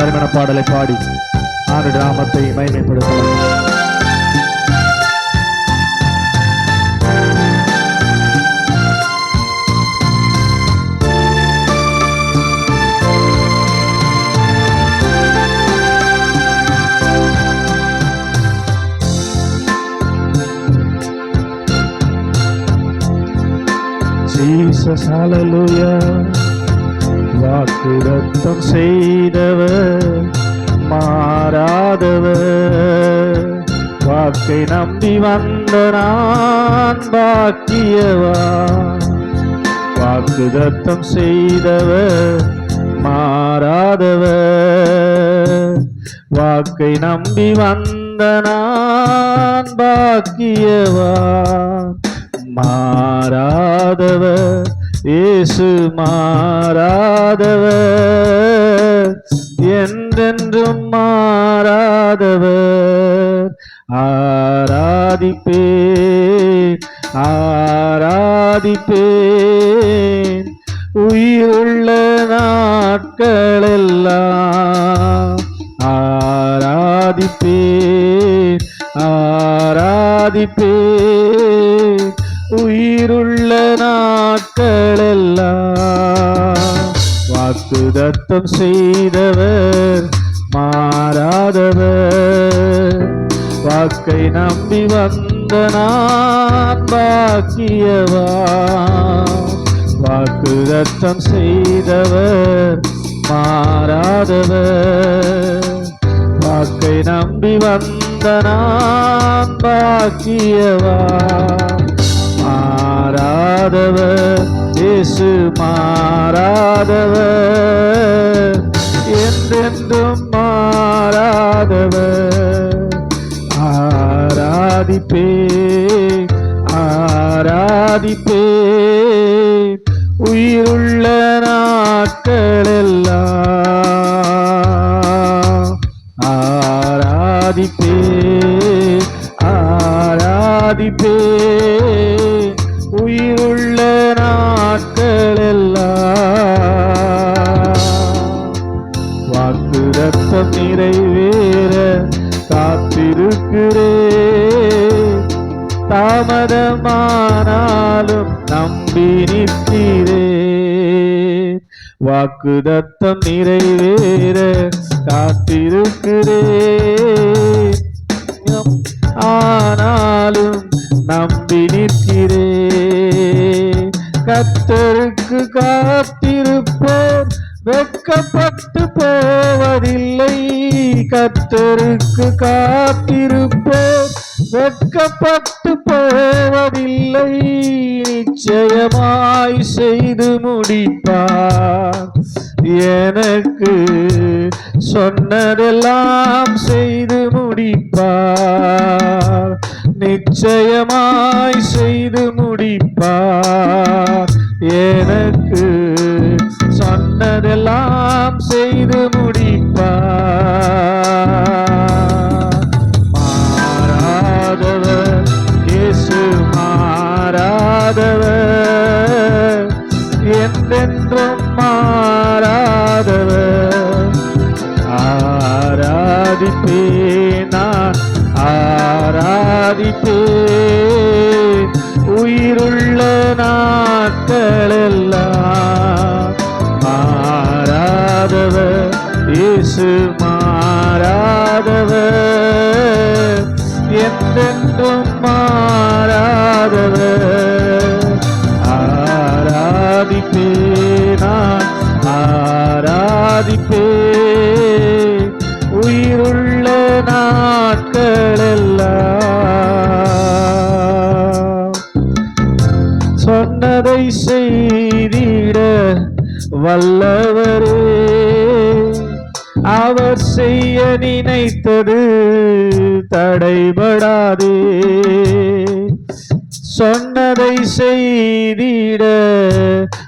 அருமையான பாடலை பாடி ஆண்டு நாமத்தை மகிமைப்படுத்தலாம் Jesus, hallelujah. வாக்குரத்தம் செய்தவர் மாறாதவர். வாக்கை நம்பி வந்த நான் பாக்கியவா வாக்குதத்தம் செய்தவர் மாறாதவர். வாக்கை நம்பி வந்த நான் பாக்கியவா மாறாதவர். இயேசு மாறாதவர் என்றென்றும் மாறாதவர். ஆராதிப்பேன் ஆராதிப்பேன். உயிருள்ள நாட்களெல்லாம் ஆராதிப்பேன் ஆராதிப்பேன். உயிருள்ள நாட்களெல்லாம் வாக்குதத்தம் செய்தவர் மாறாதவர். வாக்கை நம்பி வந்த நான் பாக்கியவா வாக்குதத்தம் செய்தவர் மாறாதவர். வாக்கை நம்பி வந்த நான் பாக்கியவா மாறாதவர் இயேசு மாறாதவர். ரத்தம் நிறைவேற காத்திருக்கிறே தாமதமானாலும் நம்பி நிற்கிறே வாக்கு தத்தம் நிறைவேற காத்திருக்கிறே ஆனாலும் நம்பி நிற்கிறே கத்தருக்கு காப்பு வெட்கப்பட்டு போவதில்லை. கத்தருக்கு காத்திருப்போர். வெட்கப்பட்டு போவதில்லை. நிச்சயமாய் செய்து முடிப்பார். எனக்கு சொன்னதெல்லாம் செய்து முடிப்பார். நிச்சயமாய் செய்து முடிப்பார். எனக்கு சொன்னதெல்லாம் செய்து முடிப்பார். மாறாதவர் இயேசு மாறாதவர். என்றென்றும் மாறாதவர். ஆராதிப்பேன் நான் ஆராதிப்பேன். உயிருள்ள நாட்களெல்லாம் இயேசு மாறாதவர். என்றென்றும் மாறாதவர். ஆராதிப்பே நான் ஆராதிப்பே உயிருள்ள நாட்களெல்லாம் சொன்னதை செய்திட வல்லவரே. செய்ய நினைத்தது தடைபடாதே. சொன்னதை செய்திட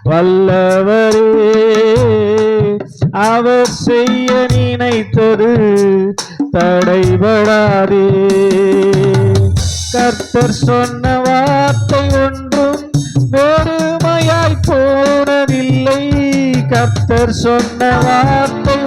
வல்லவரே. அவர் செய்ய நினைத்தது தடைபடாதே. கர்த்தர் சொன்ன வார்த்தை ஒன்றும் வெறுமையாய் போனதில்லை. கர்த்தர் சொன்ன வார்த்தை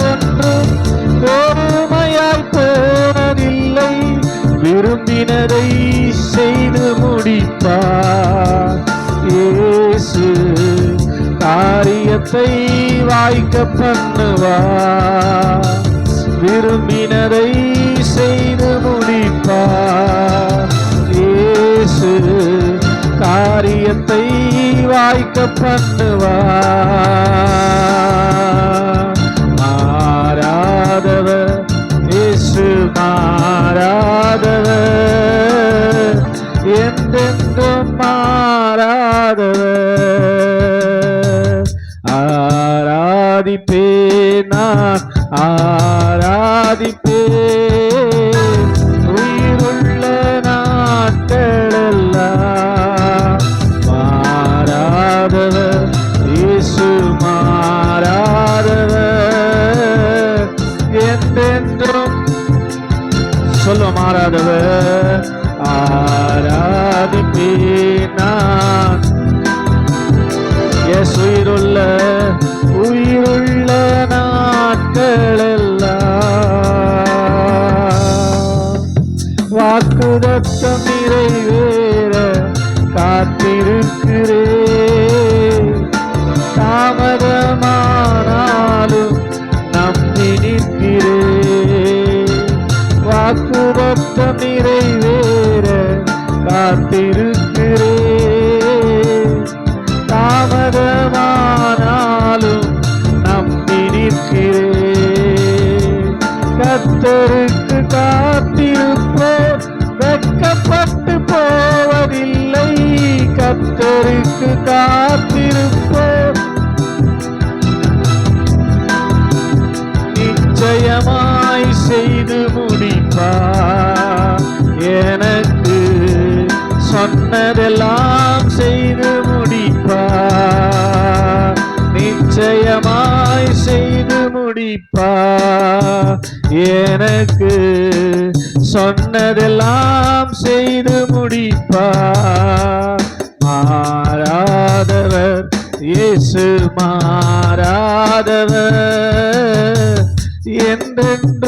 வாக்குதத்தை வாய்க்க பண்ணுவா விரும்பினரை செய்து முடிப்பார். இயேசு காரியத்தை வாய்க்க பண்ணுவா தாமதமானாலும் நம்பி நிற்கிறேன். கத்தருக்கு காத்திருப்போ வெக்கப்பட்டு போவதில்லை. கத்தருக்கு காத்திருப்போ நிச்சயமாய் செய்து முடிப்பார். முடிப்பா? எனக்கு சொன்னதெல்லாம் செய்து முடிப்பா. மாறாதவர் இயேசு மாறாதவர் என்றென்று